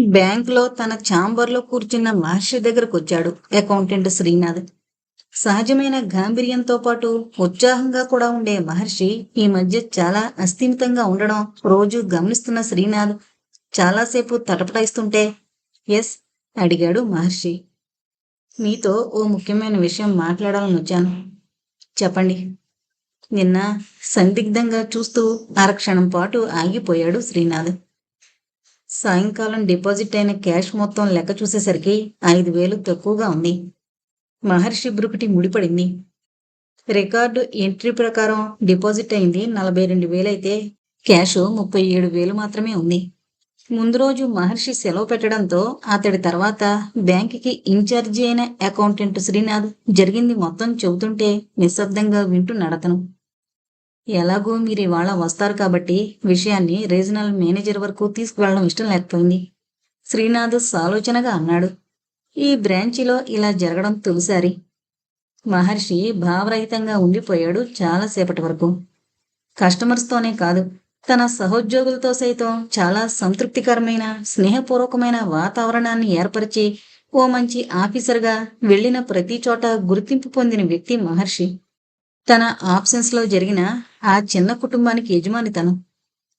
బ్యాంకులో తన ఛాంబర్లో కూర్చున్న మహర్షి దగ్గరకు వచ్చాడు అకౌంటెంట్ శ్రీనాథ్. సహజమైన గాంభీర్యంతో పాటు ఉత్సాహంగా కూడా ఉండే మహర్షి ఈ మధ్య చాలా అస్థిమితంగా ఉండడం రోజు గమనిస్తున్న శ్రీనాథ్ చాలాసేపు తటపటాయిస్తుంటే ఎస్ అడిగాడు మహర్షి. మీతో ఓ ముఖ్యమైన విషయం మాట్లాడాలని వచ్చాను. చెప్పండి. నిన్న సందిగ్ధంగా చూస్తూ అరక్షణం పాటు ఆగిపోయాడు శ్రీనాథ్. సాయంకాలం డిపాజిట్ అయిన క్యాష్ మొత్తం లెక్క చూసేసరికి ఐదు వేలు తక్కువగా ఉంది. మహర్షి బ్రుకుటి ముడిపడింది. రికార్డు ఎంట్రీ ప్రకారం డిపాజిట్ అయింది నలభై రెండు వేలైతే క్యాష్ ముప్పై ఏడు వేలు మాత్రమే ఉంది. ముందు రోజు మహర్షి సెలవు పెట్టడంతో అతడి తర్వాత బ్యాంకుకి ఇన్ఛార్జి అయిన అకౌంటెంట్ శ్రీనాథ్ జరిగింది మొత్తం చెబుతుంటే నిశ్శబ్దంగా వింటూ నడతను. ఎలాగో మీరు ఇవాళ వస్తారు కాబట్టి విషయాన్ని రీజనల్ మేనేజర్ వరకు తీసుకువెళ్ళడం ఇష్టం లేకపోయింది. శ్రీనాథ్ సాలోచనగా అన్నాడు. ఈ బ్రాంచిలో ఇలా జరగడం తొలిసారి. మహర్షి భావరహితంగా ఉండిపోయాడు చాలాసేపటి వరకు. కస్టమర్స్తోనే కాదు తన సహోద్యోగులతో సైతం చాలా సంతృప్తికరమైన స్నేహపూర్వకమైన వాతావరణాన్ని ఏర్పరిచి ఓ మంచి ఆఫీసర్గా వెళ్ళిన ప్రతి చోట గుర్తింపు పొందిన వ్యక్తి మహర్షి. తన ఆప్షన్స్లో జరిగిన ఆ చిన్న కుటుంబానికి యజమానితను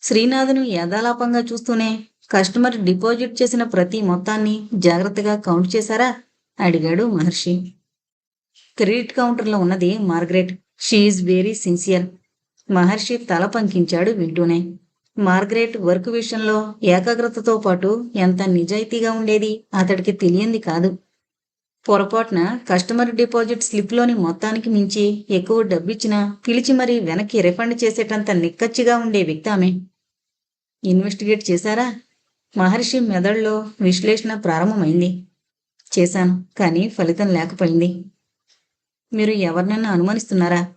శ్రీనాథును యథాలాపంగా చూస్తూనే కస్టమర్ డిపాజిట్ చేసిన ప్రతి మొత్తాన్ని జాగ్రత్తగా కౌంట్ చేశారా? అడిగాడు మహర్షి. క్రెడిట్ కౌంటర్లో ఉన్నది Margaret. She's very sincere. Maharshi తల పంకించాడు వింటూనే. మార్గరెట్ వర్క్ విషయంలో ఏకాగ్రతతో పాటు ఎంత నిజాయితీగా ఉండేది అతడికి తెలియంది కాదు. పొరపాటున కస్టమర్ డిపాజిట్ స్లిప్లోని మొత్తానికి మించి ఎక్కువ డబ్బిచ్చినా పిలిచి మరీ వెనక్కి రిఫండ్ చేసేటంత నిక్కచ్చిగా ఉండే వ్యక్తి ఆమె. ఇన్వెస్టిగేట్ చేశారా? మహర్షి మెదడులో విశ్లేషణ ప్రారంభమైంది. చేశాను కానీ ఫలితం లేకపోయింది. మీరు ఎవరినైనా అనుమానిస్తున్నారా?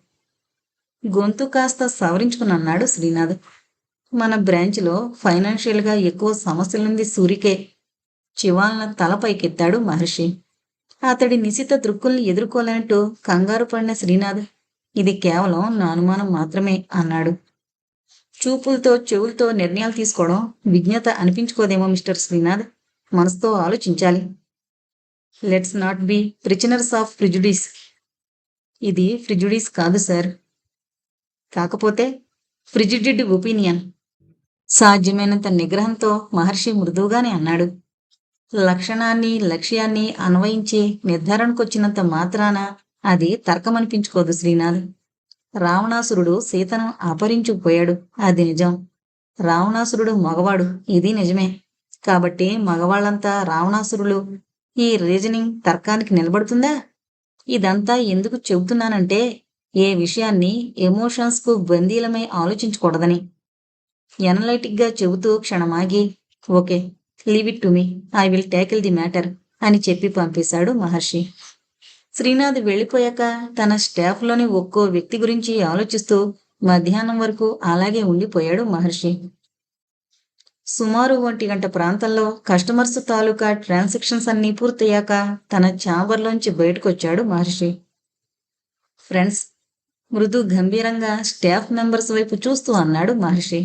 గొంతు కాస్త సవరించుకుని అన్నాడు శ్రీనాథ్. మన బ్రాంచ్లో ఫైనాన్షియల్గా ఎక్కువ సమస్యలుంది సూరికే చివాలన తల పైకెత్తాడు మహర్షి. అతడి నిశిత దృక్కుల్ని ఎదుర్కోలేనట్టు కంగారు పడిన శ్రీనాథ్ ఇది కేవలం నా అనుమానం మాత్రమే అన్నాడు. చూపులతో చెవులతో నిర్ణయాలు తీసుకోవడం విజ్ఞత అనిపించుకోదేమో మిస్టర్ శ్రీనాథ్? మనసుతో ఆలోచించాలి. Let's not be prisoners of prejudice. ఇది ప్రిజుడీస్ కాదు సార్. కాకపోతే ఫ్రిజిడిడ్ ఒపీనియన్. సాధ్యమైనంత నిగ్రహంతో మహర్షి మృదువుగానే అన్నాడు. లక్షణాన్ని లక్ష్యాన్ని అన్వయించి నిర్ధారణకొచ్చినంత మాత్రాన అది తర్కమనిపించుకోదు శ్రీనాథ్. రావణాసురుడు సీతను అపహరించుకుపోయాడు. అది నిజం. రావణాసురుడు మగవాడు. ఇది నిజమే. కాబట్టి మగవాళ్ళంతా రావణాసురులు. ఈ రీజనింగ్ తర్కానికి నిలబడుతుందా? ఇదంతా ఎందుకు చెబుతున్నానంటే ఏ విషయాన్ని ఎమోషన్స్కు బందీలమై ఆలోచించకూడదని. ఎనలైటిక్గా చెబుతూ క్షణమాగి okay. Leave it to me I will tackle the matter అని చెప్పి పంపేశాడు మహర్షి. శ్రీనాథ్ వెళ్ళిపోయాక తన స్టాఫ్లోని ఒక్కో వ్యక్తి గురించి ఆలోచిస్తూ మధ్యాహ్నం వరకు అలాగే ఉండిపోయాడు మహర్షి. సుమారు ఒంటి గంట ప్రాంతంలో కస్టమర్స్ తాలూకా ట్రాన్సాక్షన్స్ అన్నీ పూర్తయ్యాక తన ఛాంబర్లోంచి బయటకొచ్చాడు మహర్షి. ఫ్రెండ్స్ మృదు గంభీరంగా స్టాఫ్ మెంబర్స్ వైపు చూస్తూ అన్నాడు మహర్షి.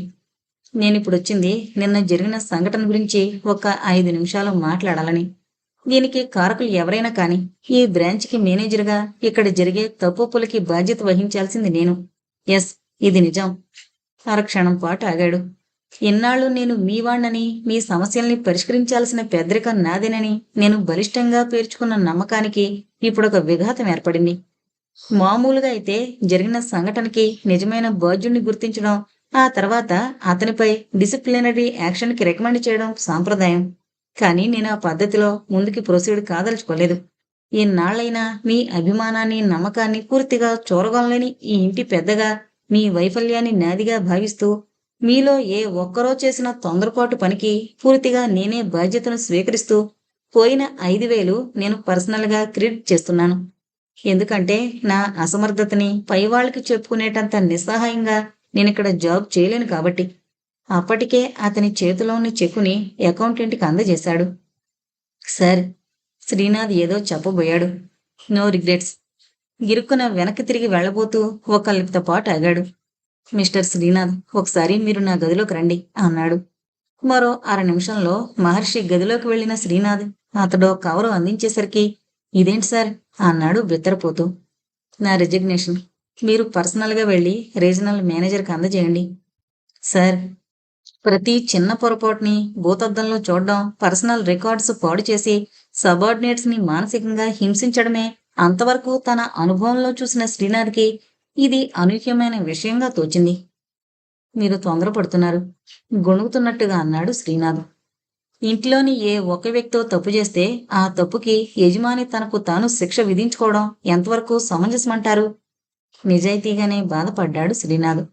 నేను ఇప్పుడు వచ్చింది నిన్న జరిగిన సంఘటన గురించి ఒక ఐదు నిమిషాలు మాట్లాడాలని. దీనికి కారకులు ఎవరైనా కానీ ఈ బ్రాంచ్కి మేనేజర్గా ఇక్కడ జరిగే తప్పులకి బాధ్యత వహించాల్సింది నేను. ఎస్ ఇది నిజం. అరక్షణం పాటు ఆగాడు. ఇన్నాళ్ళు నేను మీ వాణ్ణని మీ సమస్యల్ని పరిష్కరించాల్సిన పెద్దరికం నాదేనని నేను బలిష్టంగా పేర్చుకున్న నమ్మకానికి ఇప్పుడు ఒక విఘాతం ఏర్పడింది. మామూలుగా అయితే జరిగిన సంఘటనకి నిజమైన బాధ్యుణ్ణి గుర్తించడం ఆ తర్వాత అతనిపై డిసిప్లినరీ యాక్షన్కి రికమెండ్ చేయడం సాంప్రదాయం. కానీ నేను ఆ పద్ధతిలో ముందుకి ప్రొసీడ్ కాదలుచుకోలేదు. ఈనాళ్ళైనా మీ అభిమానాన్ని నమ్మకాన్ని పూర్తిగా చూరగొనలేని ఈ ఇంటి పెద్దగా మీ వైఫల్యాన్ని నాదిగా భావిస్తూ మీలో ఏ ఒక్కరో చేసిన తొందరపాటు పనికి పూర్తిగా నేనే బాధ్యతను స్వీకరిస్తూ పోయిన ఐదు వేలు నేను పర్సనల్గా క్రెడిట్ చేస్తున్నాను. ఎందుకంటే నా అసమర్థతని పైవాళ్ళకి చెప్పుకునేటంత నిస్సహాయంగా నేను ఇక్కడ జాబ్ చేయలేను కాబట్టి. అప్పటికే అతని చేతిలోని చెక్కుని అకౌంటెంట్కి అందజేశాడు. సార్ శ్రీనాథ్ ఏదో చెప్పబోయాడు. No regrets. గిరుక్కున వెనక్కి తిరిగి వెళ్ళబోతూ ఒక లిప్త పాటు ఆగాడు. మిస్టర్ శ్రీనాథ్ ఒకసారి మీరు నా గదిలోకి రండి అన్నాడు. మరో అర నిమిషంలో మహర్షి గదిలోకి వెళ్ళిన శ్రీనాథ్ అతడు కవరు అందించేసరికి ఇదేంటి సార్? అన్నాడు బిత్తరపోతూ. నా రెజిగ్నేషన్. మీరు పర్సనల్గా వెళ్ళి రీజనల్ మేనేజర్కి అందజేయండి. సార్ ప్రతి చిన్న పొరపాటుని భూతద్దంలో చూడడం పర్సనల్ రికార్డ్స్ పాడు చేసి సబార్డినేట్స్ని మానసికంగా హింసించడమే అంతవరకు తన అనుభవంలో చూసిన శ్రీనాథ్కి ఇది అనూహ్యమైన విషయంగా తోచింది. మీరు తొందరపడుతున్నారు. గొణుగుతున్నట్టుగా అన్నాడు శ్రీనాథ్. ఇంట్లోని ఏ ఒక వ్యక్తితో తప్పు చేస్తే ఆ తప్పుకి యజమాని తనకు తాను శిక్ష విధించుకోవడం ఎంతవరకు సమంజసమంటారు? నిజాయితీగానే బాధపడ్డాడు శ్రీనాథ్.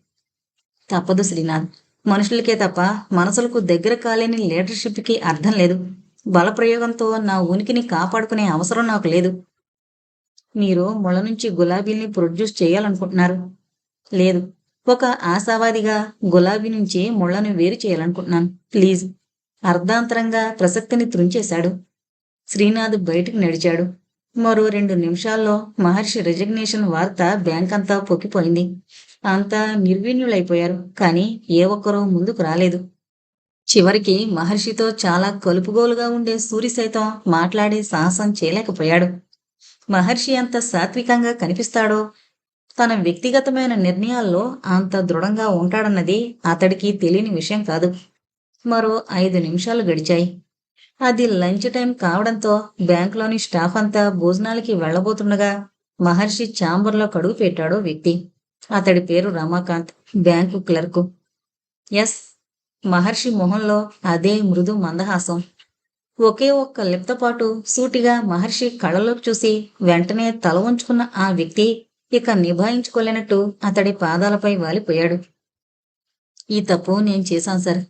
తప్పదు శ్రీనాథ్. మనుషులకే తప్ప మనసులకు దగ్గర కాలేని లీడర్షిప్కి అర్థం లేదు. బలప్రయోగంతో నా ఉనికిని కాపాడుకునే అవసరం నాకు లేదు. మీరు ముళ్ళ నుంచి గులాబీల్ని ప్రొడ్యూస్ చేయాలనుకుంటున్నారు. లేదు. ఒక ఆశావాదిగా గులాబీ నుంచి ముళ్ళను వేరు చేయాలనుకుంటున్నాను. ప్లీజ్. అర్ధాంతరంగా ప్రసక్తిని త్రుంచేశాడు శ్రీనాథ్ బయటకు నడిచాడు. మరో రెండు నిమిషాల్లో మహర్షి రెజిగ్నేషన్ వార్త బ్యాంక్ అంతా పొక్కిపోయింది. అంతా నిర్వీణ్యులైపోయారు కానీ ఏ ఒక్కరూ ముందుకు రాలేదు. చివరికి మహర్షితో చాలా కలుపుగోలుగా ఉండే సూరి సైతం మాట్లాడే సాహసం చేయలేకపోయాడు. మహర్షి అంత సాత్వికంగా కనిపిస్తాడో తన వ్యక్తిగతమైన నిర్ణయాల్లో అంత దృఢంగా ఉంటాడన్నది అతడికి తెలియని విషయం కాదు. మరో ఐదు నిమిషాలు గడిచాయి. అది లంచ్ టైం కావడంతో బ్యాంకులోని స్టాఫ్ అంతా భోజనాలకి వెళ్ళబోతుండగా మహర్షి ఛాంబర్లో కడుగు పెట్టాడో వ్యక్తి. అతడి పేరు Ramakant bank clerk. Yes Maharshi మొహంలో అదే మృదు మందహాసం. ఒకే ఒక్క లిప్తపాటు సూటిగా మహర్షి కళ్ళలోకి చూసి వెంటనే తల ఉంచుకున్న ఆ వ్యక్తి ఇక నిభాయించుకోలేనట్టు అతడి పాదాలపై వాలిపోయాడు. ఈ తప్పు నేను చేశాను సార్.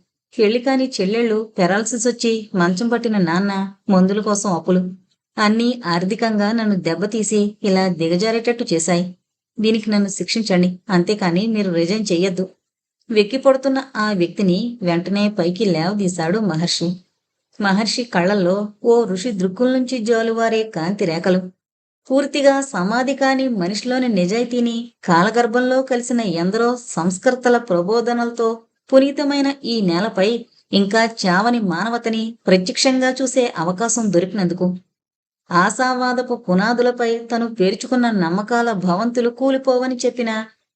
కాని చెల్లెళ్ళు పెరాల్సిస్ వచ్చి మంచం పట్టిన నాన్న మందుల కోసం అప్పులు. అన్నీ ఆర్థికంగా నన్ను దెబ్బతీసి ఇలా దిగజారేటట్టు చేశాయి. దీనికి నన్ను శిక్షించండి. అంతేకాని మీరు రిజైన్ చెయ్యొద్దు. వెక్కి పడుతున్న ఆ వ్యక్తిని వెంటనే పైకి లేవదీశాడు మహర్షి. మహర్షి కళ్ళల్లో ఓ ఋషి దృక్కుల నుంచి జాలువారే కాంతి రేఖలు. పూర్తిగా సమాధి కాని మనిషిలోని నిజాయితీని కాలగర్భంలో కలిసిన ఎందరో సంస్కర్తల ప్రబోధనలతో పునీతమైన ఈ నేలపై ఇంకా చావని మానవతని ప్రత్యక్షంగా చూసే అవకాశం దొరికినందుకు ఆశావాదపు పునాదులపై తను పేర్చుకున్న నమ్మకాల భవంతులు కూలిపోవని చెప్పిన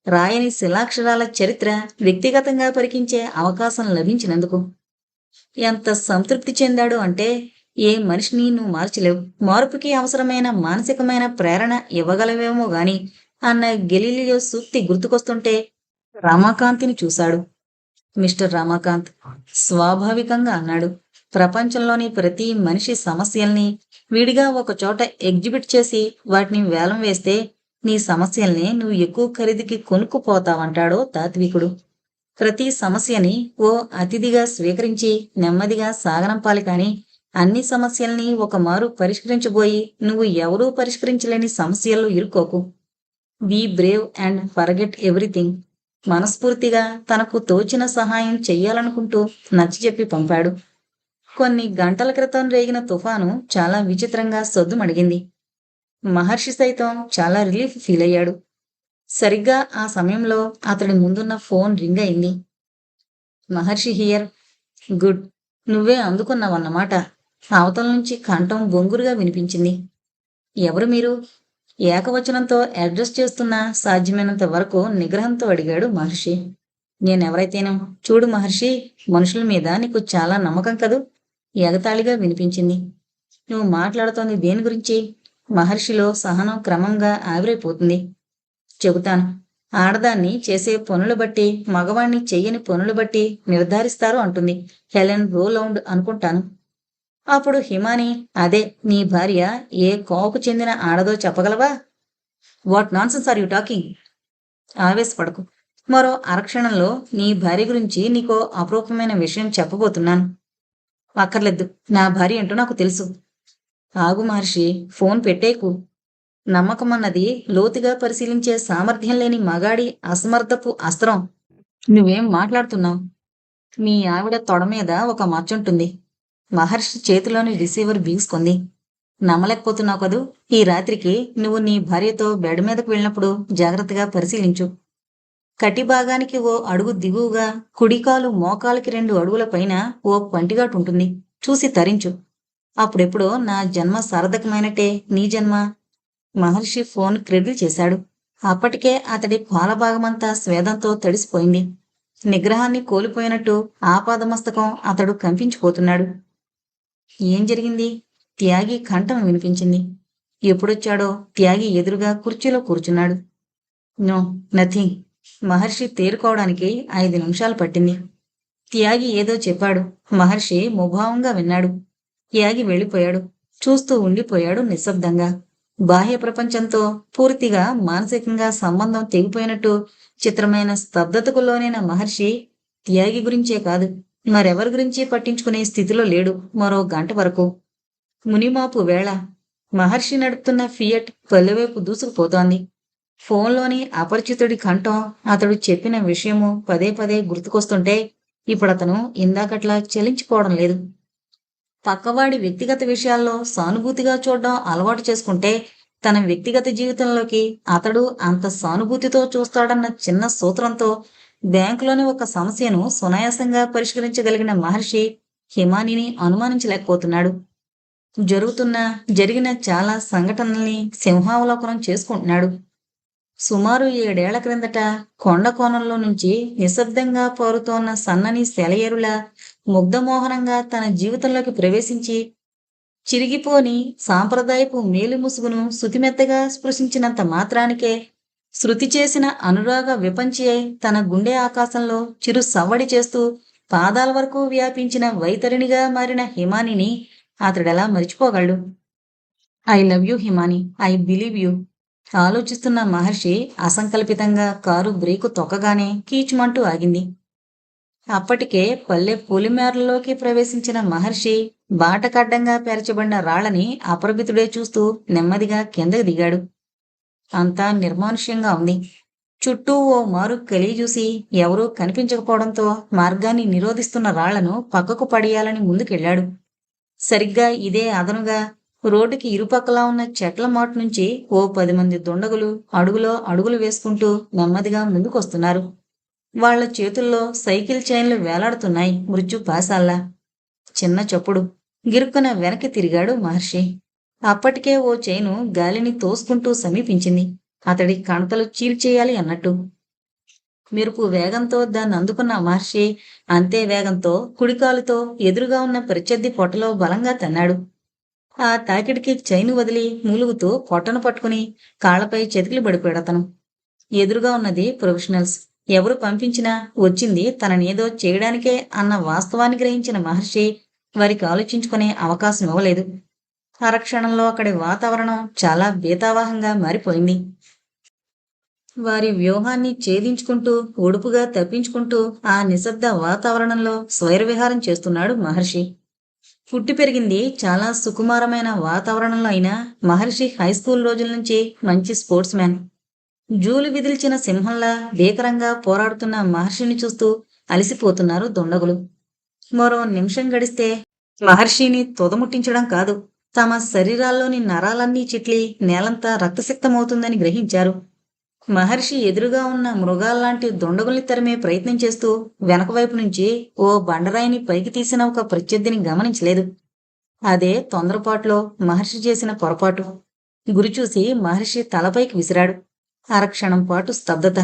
రాయని శిలాక్షరాల చరిత్ర వ్యక్తిగతంగా పరికించే అవకాశం లభించినందుకు. ఎంత సంతృప్తి చెందాడు అంటే ఏ మనిషిని నువ్వు మార్చలేవు. మార్పుకి అవసరమైన మానసికమైన ప్రేరణ ఇవ్వగలవేమో గాని అన్న గెలీలియో సూక్తి గుర్తుకొస్తుంటే రమాకాంతిని చూశాడు. మిస్టర్ రామాకాంత్ స్వాభావికంగా అన్నాడు. ప్రపంచంలోని ప్రతి మనిషి సమస్యల్ని విడిగా ఒక చోట ఎగ్జిబిట్ చేసి వాటిని వేలం వేస్తే నీ సమస్యల్ని నువ్వు ఎక్కువ ఖరీదుకి కొనుక్కుపోతావంటాడో తాత్వికుడు. ప్రతి సమస్యని ఓ అతిథిగా స్వీకరించి నెమ్మదిగా సాగనంపాలి కానీ అన్ని సమస్యల్ని ఒక మారు పరిష్కరించబోయి నువ్వు ఎవరూ పరిష్కరించలేని సమస్యల్లో ఇరుకోకు be brave and forget everything. మనస్ఫూర్తిగా తనకు తోచిన సహాయం చెయ్యాలనుకుంటూ నచ్చజెప్పి పంపాడు. కొన్ని గంటల క్రితం రేగిన తుఫాను చాలా విచిత్రంగా సొద్దుమడిగింది మహర్షి సైతం చాలా రిలీఫ్ ఫీల్ అయ్యాడు. సరిగ్గా ఆ సమయంలో అతడి ముందున్న ఫోన్ రింగ్ అయింది. మహర్షి హియర్ గుడ్ నువ్వే అందుకున్నావన్నమాట. అవతల నుంచి కంఠం బొంగురుగా వినిపించింది. ఎవరు మీరు? ఏకవచనంతో అడ్రస్ చేస్తున్నా సాధ్యమైనంత వరకు నిగ్రహంతో అడిగాడు మహర్షి. నేనెవరైతేనో? చూడు మహర్షి మనుషుల మీద నీకు చాలా నమ్మకం కదూ? ఎగతాళిగా వినిపించింది. నువ్వు మాట్లాడుతోంది దేని గురించి? మహర్షిలో సహనం క్రమంగా ఆవిరైపోతుంది. చెబుతాను. ఆడదాన్ని చేసే పనులు బట్టి మగవాణ్ణి చెయ్యని పనులు బట్టి నిర్ధారిస్తారు అంటుంది హెలెన్ రోలౌండ్ అనుకుంటాను. అప్పుడు హిమాని అదే నీ భార్య ఏ కోవకు చెందిన ఆడదో చెప్పగలవా? What nonsense are you talking ఆవేశపడకు. మరో అరక్షణంలో నీ భార్య గురించి నీకో అపరూపమైన విషయం చెప్పబోతున్నాను. అక్కర్లేదు నా భార్య ఏంటో నాకు తెలుసు. ఆగు మహర్షి ఫోన్ పెట్టేకు. నమ్మకమన్నది లోతుగా పరిశీలించే సామర్థ్యం లేని మగాడి అసమర్థపు అస్త్రం. నువ్వేం మాట్లాడుతున్నావు? మీ ఆవిడ తొడ మీద ఒక మచ్చుంటుంది మహర్షి చేతిలోని రిసీవర్ బీగుసుకుంది నమ్మలేకపోతున్నావు కదూ? ఈ రాత్రికి నువ్వు నీ భార్యతో బెడ్ మీదకు వెళ్ళినప్పుడు జాగ్రత్తగా పరిశీలించు. కటి భాగానికి ఓ అడుగు దిగువగా కుడికాలు మోకాలకి రెండు అడుగుల పైన ఓ పంటిగాటు ఉంటుంది. చూసి తరించు. అప్పుడెప్పుడో నా జన్మ సార్థకమైనట్టే నీ జన్మ. మహర్షి ఫోన్ క్రెడిట్ చేశాడు. అప్పటికే అతడి పాలభాగమంతా స్వేదంతో తడిసిపోయింది. నిగ్రహాన్ని కోల్పోయినట్టు ఆపాదమస్తకం అతడు కంపించిపోతున్నాడు. ఏం జరిగింది? త్యాగి కంఠం వినిపించింది. ఎప్పుడొచ్చాడో త్యాగి ఎదురుగా కుర్చీలో కూర్చున్నాడు. No nothing. మహర్షి తేరుకోవడానికి ఐదు నిమిషాలు పట్టింది. త్యాగి ఏదో చెప్పాడు. మహర్షి ముభావంగా విన్నాడు. త్యాగి వెళ్ళిపోయాడు. చూస్తూ ఉండిపోయాడు నిశ్శబ్దంగా. బాహ్య ప్రపంచంతో పూర్తిగా మానసికంగా సంబంధం తెగిపోయినట్టు చిత్రమైన స్తబ్దతకులోనైన మహర్షి త్యాగి గురించే కాదు. మరెవరి గురించి పట్టించుకునే స్థితిలో లేడు మరో గంట వరకు. మునిమాపు వేళ మహర్షి నడుపుతున్న ఫియట్ పల్లెవైపు దూసుకుపోతోంది. ఫోన్లోని అపరిచితుడి కంఠం అతడు చెప్పిన విషయము పదే పదే గుర్తుకొస్తుంటే ఇప్పుడతను ఇందాకట్లా చెలించిపోవడం లేదు. పక్కవాడి వ్యక్తిగత విషయాల్లో సానుభూతిగా చూడడం అలవాటు చేసుకుంటే తన వ్యక్తిగత జీవితంలోకి అతడు అంత సానుభూతితో చూస్తాడన్న చిన్న సూత్రంతో బ్యాంకులోని ఒక సమస్యను సునాయాసంగా పరిష్కరించగలిగిన మహర్షి హిమానిని అనుమానించలేకపోతున్నాడు. జరుగుతున్న జరిగిన చాలా సంఘటనల్ని సింహావలోకనం చేసుకుంటున్నాడు. సుమారు ఏడేళ్ళ క్రిందట కొండ కోణంలో నుంచి నిశ్శబ్దంగా పారుతోన్న సన్నని సెలయేరుల ముగ్ధమోహనంగా తన జీవితంలోకి ప్రవేశించి చిరిగిపోని సాంప్రదాయపు మేలు ముసుగును శుతిమెత్తగా స్పృశించినంత మాత్రానికే శృతి చేసిన అనురాగ విపంచి తన గుండె ఆకాశంలో చిరు సవ్వడి చేస్తూ పాదాల వరకు వ్యాపించిన వైతరిణిగా మారిన హిమానిని అతడెలా మరిచిపోగలడు? I love you Himani. I believe you ఆలోచిస్తున్న మహర్షి అసంకల్పితంగా కారు బ్రేకు తొక్కగానే కీచుమంటూ ఆగింది. అప్పటికే పల్లె పులిమేరలోకి ప్రవేశించిన మహర్షి బాటకడ్డంగా పేర్చబడిన రాళ్ళని అపరిమితుడే చూస్తూ నెమ్మదిగా కిందకు దిగాడు. అంతా నిర్మానుష్యంగా ఉంది. చుట్టూ ఓ మారు కలిగి చూసి ఎవరూ కనిపించకపోవడంతో మార్గాన్ని నిరోధిస్తున్న రాళ్ళను పక్కకు పడేయాలని ముందుకెళ్ళాడు సరిగ్గా ఇదే అదనుగా రోడ్డుకి ఇరుపక్కలా ఉన్న చెట్ల మాటు నుంచి ఓ పది మంది దుండగులు అడుగులో అడుగులు వేసుకుంటూ నెమ్మదిగా ముందుకొస్తున్నారు. వాళ్ళ చేతుల్లో సైకిల్ చైన్లు వేలాడుతున్నాయి మృత్యు పాసాల్లా చిన్న చప్పుడు. గిరుక్కున వెనక్కి తిరిగాడు మహర్షి. అప్పటికే ఓ చైను గాలిని తోసుకుంటూ సమీపించింది. అతడి కణతలు చీల్చేయాలి అన్నట్టు. మెరుపు వేగంతో దాన్ని అందుకున్న మహర్షి అంతే వేగంతో కుడికాలుతో ఎదురుగా ఉన్న ప్రత్యర్థి పొట్టలో బలంగా తన్నాడు. ఆ తాకిడికి చైను వదిలి మూలుగుతూ పొట్టను పట్టుకుని కాళ్ళపై చెతికిలు పడిపోయాడు అతను. ఎదురుగా ఉన్నది ప్రొఫెషనల్స్. ఎవరు పంపించినా వచ్చింది తననేదో చేయడానికే అన్న వాస్తవాన్ని గ్రహించిన మహర్షి వారికి ఆలోచించుకునే అవకాశం ఇవ్వలేదు. అరక్షణంలో అక్కడి వాతావరణం చాలా బీతావాహంగా మారిపోయింది. వారి వ్యూహాన్ని ఛేదించుకుంటూ ఒడుపుగా తప్పించుకుంటూ ఆ నిశ్శబ్ద వాతావరణంలో స్వైరవిహారం చేస్తున్నాడు మహర్షి. పుట్టి పెరిగింది చాలా సుకుమారమైన వాతావరణంలో అయినా మహర్షి హై స్కూల్ రోజుల నుంచి మంచి స్పోర్ట్స్ మ్యాన్. జూలు విదిల్చిన సింహంలా భీకరంగా పోరాడుతున్న మహర్షిని చూస్తూ అలసిపోతున్నారు దుండగులు. మరో నిమిషం గడిస్తే మహర్షిని తొదముట్టించడం కాదు. తమ శరీరాల్లోని నరాలన్నీ చిట్లి నేలంతా రక్తసిక్తమవుతుందని గ్రహించారు. మహర్షి ఎదురుగా ఉన్న మృగాల్లాంటి దుండగుల్ని తరిమే ప్రయత్నం చేస్తూ వెనక వైపు నుంచి ఓ బండరాయిని పైకి తీసిన ఒక ప్రత్యర్థిని గమనించలేదు. అదే తొందరపాటులో మహర్షి చేసిన పొరపాటు. గురిచూసి మహర్షి తలపైకి విసిరాడు. అరక్షణం పాటు స్తబ్దత.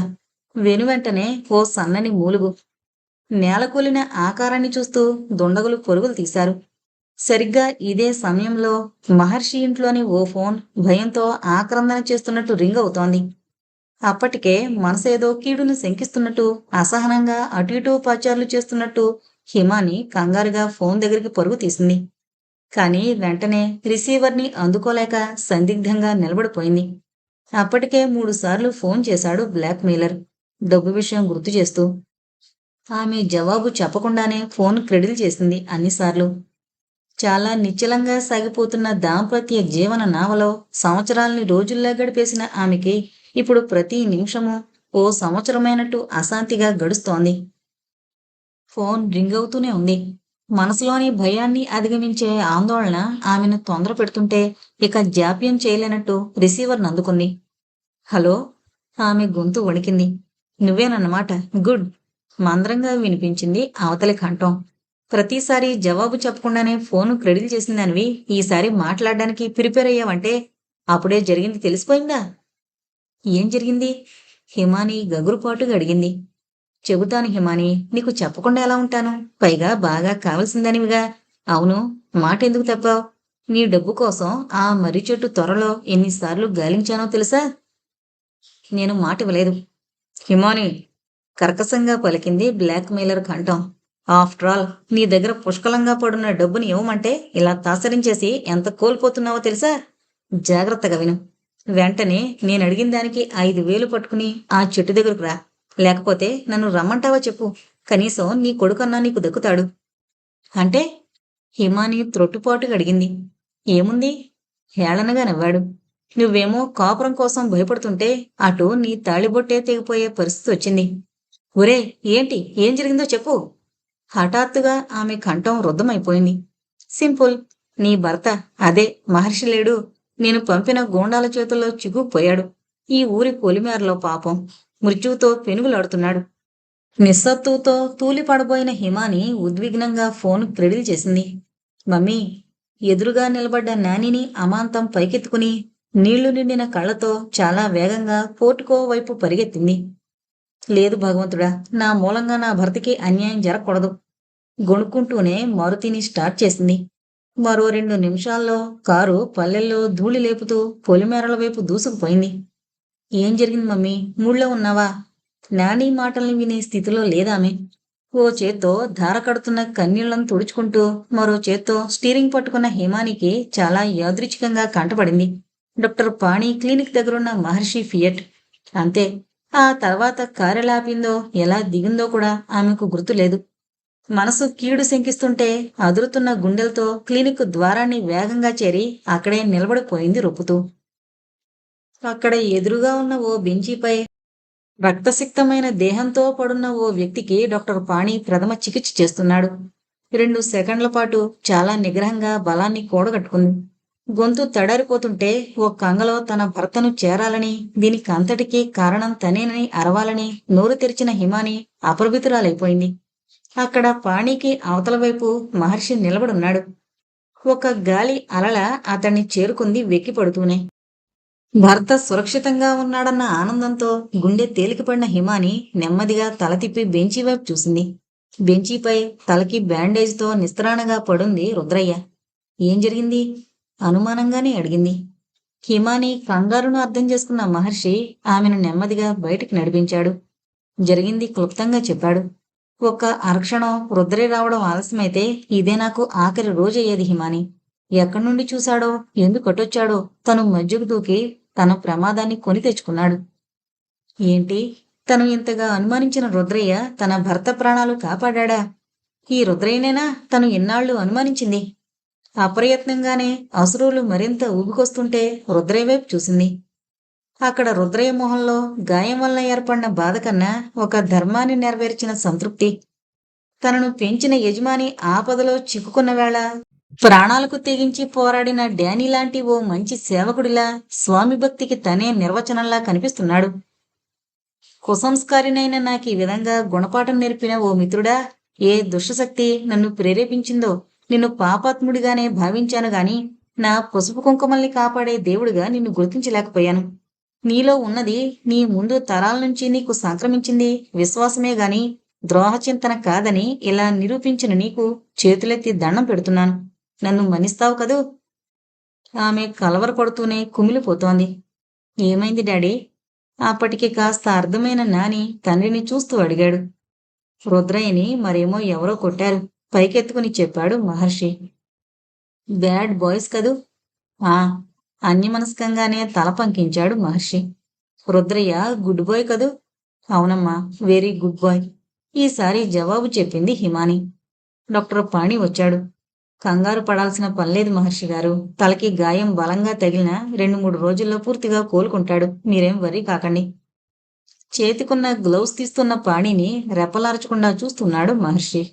వెనువెంటనే ఓ సన్నని మూలుగు. నేలకూలిన ఆకారాన్ని చూస్తూ దుండగులు పొరుగులు తీశారు. సరిగ్గా ఇదే సమయంలో మహర్షి ఇంట్లోని ఓ ఫోన్ భయంతో ఆక్రందన చేస్తున్నట్టు రింగ్ అవుతోంది. అప్పటికే మనసేదో కీడును శంకిస్తున్నట్టు అసహనంగా అటు ఇటు పాచారులు చేస్తున్నట్టు హిమాని కంగారుగా ఫోన్ దగ్గరికి పరుగు తీసింది. కానీ వెంటనే రిసీవర్ని అందుకోలేక సందిగ్ధంగా నిలబడిపోయింది. అప్పటికే మూడుసార్లు ఫోన్ చేశాడు బ్లాక్ మెయిలర్ డబ్బు విషయం గుర్తు చేస్తూ. ఆమె జవాబు చెప్పకుండానే ఫోన్ క్రెడిల్ చేసింది అన్నిసార్లు. చాలా నిశ్చలంగా సాగిపోతున్న దాంపత్య జీవన నావలో సంవత్సరాల్ని రోజుల్లా గడిపేసిన ఆమెకి ఇప్పుడు ప్రతి నిమిషము ఓ సంవత్సరమైనట్టు అశాంతిగా గడుస్తోంది. ఫోన్ రింగ్ అవుతూనే ఉంది. మనసులోని భయాన్ని అధిగమించే ఆందోళన ఆమెను తొందర పెడుతుంటే ఇక జాప్యం చేయలేనట్టు రిసీవర్ని అందుకుంది హలో? ఆమె గొంతు వణికింది. నువ్వేనన్నమాట? గుడ్. మందరంగా వినిపించింది అవతలి కంఠం. ప్రతిసారి జవాబు చెప్పకుండానే ఫోను క్రెడిల్ చేసిందనివి. ఈసారి మాట్లాడడానికి ప్రిపేర్ అయ్యావంటే అప్పుడే జరిగింది తెలిసిపోయిందా? ఏం జరిగింది? హిమాని గగురుపాటుగా అడిగింది. చెబుతాను హిమాని నీకు చెప్పకుండా ఎలా ఉంటాను? పైగా బాగా కావలసిందనివిగా. అవును మాట ఎందుకు తప్పావు? నీ డబ్బు కోసం ఆ మర్రి చెట్టు త్వరలో ఎన్నిసార్లు గాలించానో తెలుసా? నేను మాట ఇవ్వలేదు హిమాని కర్కశంగా పలికింది బ్లాక్ మెయిలర్ కంఠం. ఆఫ్టర్ ఆల్ నీ దగ్గర పుష్కలంగా పడున్న డబ్బుని ఇవ్వమంటే ఇలా తాసరించేసి ఎంత కోల్పోతున్నావో తెలుసా? జాగ్రత్తగా విను వెంటనే నేను అడిగిన దానికి ఐదు వేలు పట్టుకుని ఆ చెట్టు దగ్గరకు రా. లేకపోతే నన్ను రమ్మంటావా చెప్పు. కనీసం నీ కొడుకన్నా నీకు దక్కుతాడు. అంటే హిమాని త్రొట్టుపాటుగా అడిగింది. ఏముంది? హేళనగా నవ్వాడు. నువ్వేమో కాపురం కోసం భయపడుతుంటే అటు నీ తాళిబొట్టే తెగిపోయే పరిస్థితి వచ్చింది. ఒరే ఏంటి? ఏం జరిగిందో చెప్పు. హఠాత్తుగా ఆమె కంఠం రుద్ధమైపోయింది సింపుల్ నీ భర్త. అదే మహర్షి లేడు. నేను పంపిన గూండాల చేతుల్లో చిగుపోయాడు ఈ ఊరి పొలిమేరలో పాపం. మృత్యువుతో పెనుగులాడుతున్నాడు. నిస్సత్తుతో తూలిపడబోయిన హిమాని ఉద్విగ్నంగా ఫోన్ క్రెడిల్ చేసింది. మమ్మీ ఎదురుగా నిలబడ్డ నానిని అమాంతం పైకెత్తుకుని నీళ్ళు నిండిన కళ్ళతో చాలా వేగంగా పోర్టుకో వైపు పరిగెత్తింది. లేదు భగవంతుడా నా మూలంగా నా భర్తకి అన్యాయం జరగకూడదు. గొణుక్కుంటూనే మారుతిని స్టార్ట్ చేసింది. మరో రెండు నిమిషాల్లో కారు పల్లెల్లో ధూళి లేపుతూ పొలిమేరల వైపు దూసుకుపోయింది. ఏం జరిగింది మమ్మీ? మూళ్ళో ఉన్నావా? నాని మాటల్ని వినే స్థితిలో లేదామె ఓ చేత్తో ధార కడుతున్న కన్నీళ్ళను తుడుచుకుంటూ మరో చేత్తో స్టీరింగ్ పట్టుకున్న హేమానికి చాలా యాదృచ్ఛికంగా కంటపడింది. డాక్టర్ పాణి క్లినిక్ దగ్గరున్న మహర్షి ఫియట్. అంతే ఆ తర్వాత కారెలాపిందో ఎలా దిగిందో కూడా ఆమెకు గుర్తులేదు మనసు కీడు శంకిస్తుంటే అదురుతున్న గుండెలతో క్లినిక్ ద్వారాన్ని వేగంగా చేరి అక్కడే నిలబడిపోయింది రొప్పుతూ అక్కడ ఎదురుగా ఉన్న ఓ బెంచీపై రక్తసిక్తమైన దేహంతో పడున్న ఓ వ్యక్తికి డాక్టర్ పాణి ప్రథమ చికిత్స చేస్తున్నాడు. రెండు సెకండ్ల పాటు చాలా నిగ్రహంగా బలాన్ని కూడగట్టుకుంది. గొంతు తడారిపోతుంటే ఓ కంగలో తన భర్తను చేరాలని దీనికి అంతటికీ కారణం తనేనని అరవాలని నోరు తెరిచిన హిమాని అపరిమితురాలైపోయింది అక్కడ పాణికి అవతల వైపు మహర్షి నిలబడున్నాడు. ఒక గాలి అలల అతన్ని చేరుకుంది వెక్కిపడుతూనే భర్త సురక్షితంగా ఉన్నాడన్న ఆనందంతో గుండె తేలికపడిన హిమాని నెమ్మదిగా తల తిప్పి బెంచీ వైపు చూసింది. బెంచీపై తలకి బ్యాండేజ్తో నిస్త్రాణగా పడుంది రుద్రయ్య. ఏం జరిగింది? అనుమానంగానే అడిగింది. హిమాని కంగారును అర్థం చేసుకున్న మహర్షి ఆమెను నెమ్మదిగా బయటికి నడిపించాడు. జరిగింది క్లుప్తంగా చెప్పాడు. ఒక్క అరక్షణం రుద్రే రావడం ఆలస్యమైతే ఇదే నాకు ఆఖరి రోజయ్యేది హిమాని. ఎక్కడి నుండి చూశాడో ఎందుకటొచ్చాడో తను మజ్జుకు దూకి తన ప్రమాదాన్ని కొని తెచ్చుకున్నాడు. ఏంటి? తను ఇంతగా అనుమానించిన రుద్రయ్య తన భర్త ప్రాణాలు కాపాడా ఈ రుద్రయ్యనేనా తను ఇన్నాళ్ళు అనుమానించింది? అప్రయత్నంగానే అసురులు మరింత ఊబికొస్తుంటే రుద్రయ్య వైపు చూసింది. అక్కడ రుద్రయ్య మొహంలో గాయం వల్ల ఏర్పడిన బాధ కన్నా ఒక ధర్మాన్ని నెరవేర్చిన సంతృప్తి. తనను పెంచిన యజమాని ఆపదలో చిక్కుకున్న వేళ ప్రాణాలకు తెగించి పోరాడిన డానీ లాంటి ఓ మంచి సేవకుడిలా స్వామి భక్తికి తనే నిర్వచనంలా కనిపిస్తున్నాడు. కుసంస్కారినైన నాకు ఈ విధంగా గుణపాఠం నేర్పిన ఓ మిత్రుడా ఏ దుష్టశక్తి నన్ను ప్రేరేపించిందో నిన్ను పాపాత్ముడిగానే భావించాను గాని నా పసుపు కుంకుమల్ని కాపాడే దేవుడిగా నిన్ను గుర్తించలేకపోయాను. నీలో ఉన్నది నీ ముందు తరాల నుంచి నీకు సంక్రమించింది విశ్వాసమే గాని ద్రోహచింతన కాదని ఇలా నిరూపించిన నీకు చేతులెత్తి దండం పెడుతున్నాను. నన్ను మన్నిస్తావు కదూ? ఆమె కలవరపడుతూనే కుమిలిపోతోంది. ఏమైంది డాడీ? అప్పటికి కాస్త అర్థమైన నాని తండ్రిని చూస్తూ అడిగాడు. రుద్రయ్యని మరేమో ఎవరో కొట్టారు. పైకెత్తుకుని చెప్పాడు మహర్షి. బ్యాడ్ బాయ్స్ కదూ? ఆ అన్యమనస్కంగానే తల పంకించాడు మహర్షి. రుద్రయ్య గుడ్ బాయ్ కదూ? అవునమ్మా వెరీ గుడ్ బాయ్. ఈసారి జవాబు చెప్పింది హిమాని. డాక్టర్ పాణి వచ్చాడు. కంగారు పడాల్సిన పనిలేదు మహర్షి గారు. తలకి గాయం బలంగా తగిలిన రెండు మూడు రోజుల్లో పూర్తిగా కోలుకుంటాడు. మీరేం వరి కాకండి. చేతికున్న గ్లౌస్ తీస్తున్న పాణిని రెప్పలార్చకుండా చూస్తున్నాడు మహర్షి.